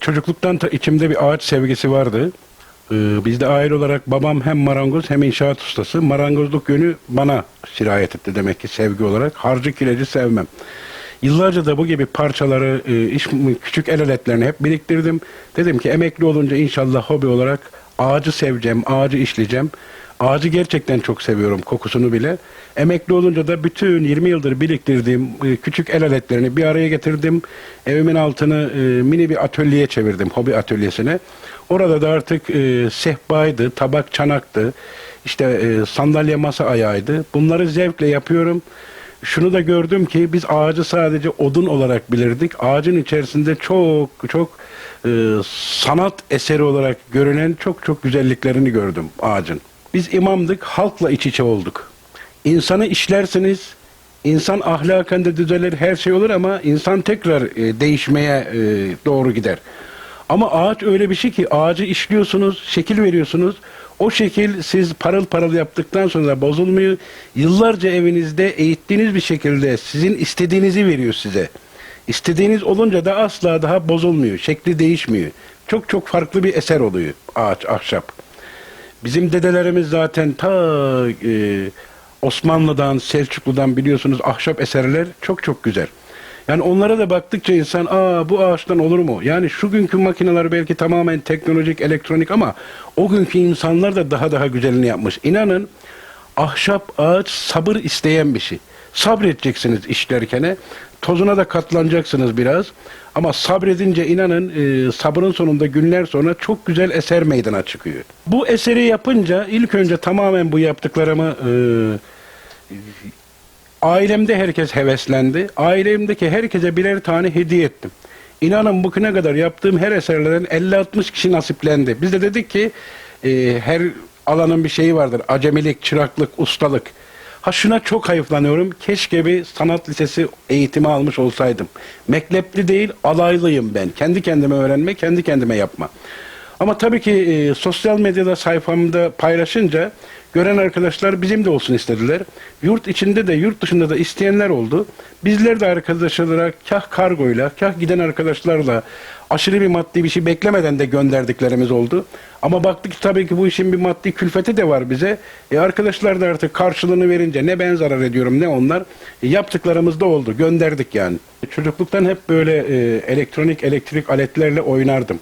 Çocukluktan ta içimde bir ağaç sevgisi vardı. Ee, bizde aile olarak babam hem marangoz hem inşaat ustası. Marangozluk yönü bana sirayet etti demek ki sevgi olarak. Harcı kileci sevmem. Yıllarca da bu gibi parçaları, e, iş, küçük el aletlerini hep biriktirdim. Dedim ki emekli olunca inşallah hobi olarak ağacı seveceğim, ağacı işleyeceğim. Ağacı gerçekten çok seviyorum kokusunu bile. Emekli olunca da bütün 20 yıldır biriktirdiğim e, küçük el aletlerini bir araya getirdim. Evimin altını e, mini bir atölyeye çevirdim, hobi atölyesine. Orada da artık e, sehpaydı, tabak çanaktı, işte sandalye masa ayağıydı. Bunları zevkle yapıyorum. Şunu da gördüm ki biz ağacı sadece odun olarak bilirdik. Ağacın içerisinde çok çok sanat eseri olarak görünen çok çok güzelliklerini gördüm ağacın. Biz imamdık, halkla iç içe olduk. İnsanı işlersiniz, insan ahlaken de düzelir, her şey olur ama insan tekrar e, değişmeye e, doğru gider. Ama ağaç öyle bir şey ki ağacı işliyorsunuz, şekil veriyorsunuz. O şekil siz parıl parıl yaptıktan sonra bozulmuyor. Yıllarca evinizde eğittiğiniz bir şekilde sizin istediğinizi veriyor size. İstediğiniz olunca da asla daha bozulmuyor. Şekli değişmiyor. Çok çok farklı bir eser oluyor ağaç, ahşap. Bizim dedelerimiz zaten ta e, Osmanlı'dan, Selçuklu'dan biliyorsunuz ahşap eserler çok çok güzel. Yani onlara da baktıkça insan aa bu ağaçtan olur mu? Yani şu günkü makineler belki tamamen teknolojik, elektronik ama o günkü insanlar da daha daha güzelini yapmış. İnanın ahşap ağaç sabır isteyen bir şey. Sabredeceksiniz işlerkene. Tozuna da katlanacaksınız biraz. Ama sabredince inanın e, sabrın sonunda günler sonra çok güzel eser meydana çıkıyor. Bu eseri yapınca ilk önce tamamen bu yaptıklarımı e, ailemde herkes heveslendi. Ailemdeki herkese birer tane hediye ettim. İnanın bugüne kadar yaptığım her eserlerden 50-60 kişi nasiplendi. Biz de dedik ki e, her alanın bir şeyi vardır. Acemilik, çıraklık, ustalık. Ha şuna çok hayıflanıyorum. Keşke bir sanat lisesi eğitimi almış olsaydım. Mektepli değil, alaylıyım ben. Kendi kendime öğrenme, kendi kendime yapma. Ama tabii ki e, sosyal medyada sayfamda paylaşınca gören arkadaşlar bizim de olsun istediler. Yurt içinde de yurt dışında da isteyenler oldu. Bizler de arkadaş olarak kah kargoyla, kah giden arkadaşlarla aşırı bir maddi bir şey beklemeden de gönderdiklerimiz oldu. Ama baktık ki tabii ki bu işin bir maddi külfeti de var bize. E arkadaşlar da artık karşılığını verince ne ben zarar ediyorum ne onlar. E, yaptıklarımız da oldu. Gönderdik yani. Çocukluktan hep böyle e, elektronik elektrik aletlerle oynardım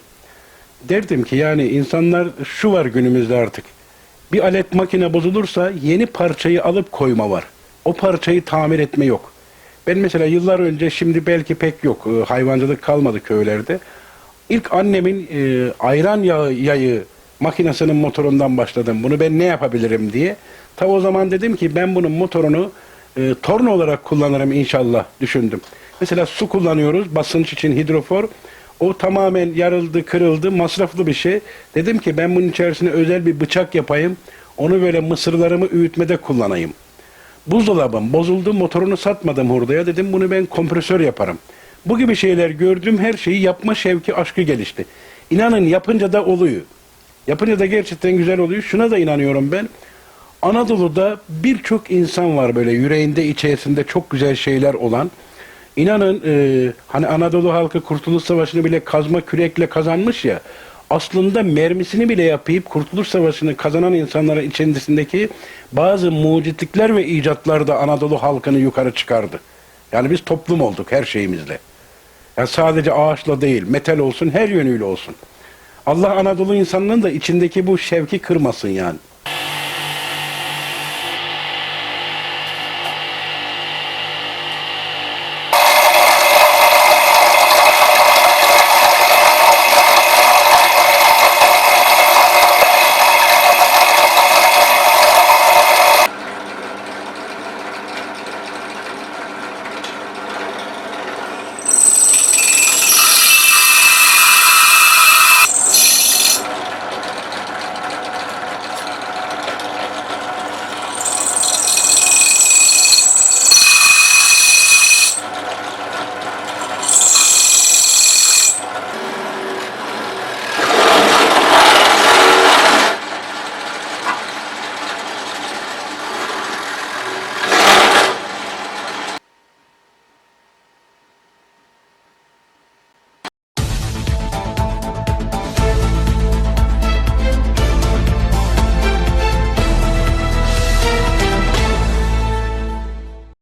derdim ki yani insanlar şu var günümüzde artık. Bir alet makine bozulursa yeni parçayı alıp koyma var. O parçayı tamir etme yok. Ben mesela yıllar önce şimdi belki pek yok. e, Hayvancılık kalmadı köylerde. İlk annemin e, ayran yağı yayı makinesinin motorundan başladım. Bunu ben ne yapabilirim diye. Ta o zaman dedim ki ben bunun motorunu e, torna olarak kullanırım inşallah düşündüm. Mesela su kullanıyoruz basınç için hidrofor. O tamamen yarıldı, kırıldı, masraflı bir şey. Dedim ki ben bunun içerisine özel bir bıçak yapayım. Onu böyle mısırlarımı öğütmede kullanayım. Buzdolabım bozuldu, motorunu satmadım hurdaya. Dedim bunu ben kompresör yaparım. Bu gibi şeyler gördüğüm her şeyi yapma şevki, aşkı gelişti. İnanın yapınca da oluyor. Yapınca da gerçekten güzel oluyor. Şuna da inanıyorum ben. Anadolu'da birçok insan var böyle yüreğinde, içerisinde çok güzel şeyler olan. İnanın e, hani Anadolu halkı Kurtuluş Savaşı'nı bile kazma kürekle kazanmış ya. Aslında mermisini bile yapıp Kurtuluş Savaşı'nı kazanan insanların içerisindeki bazı mucitlikler ve icatlar da Anadolu halkını yukarı çıkardı. Yani biz toplum olduk her şeyimizle. Yani sadece ağaçla değil, metal olsun, her yönüyle olsun. Allah Anadolu insanının da içindeki bu şevki kırmasın yani.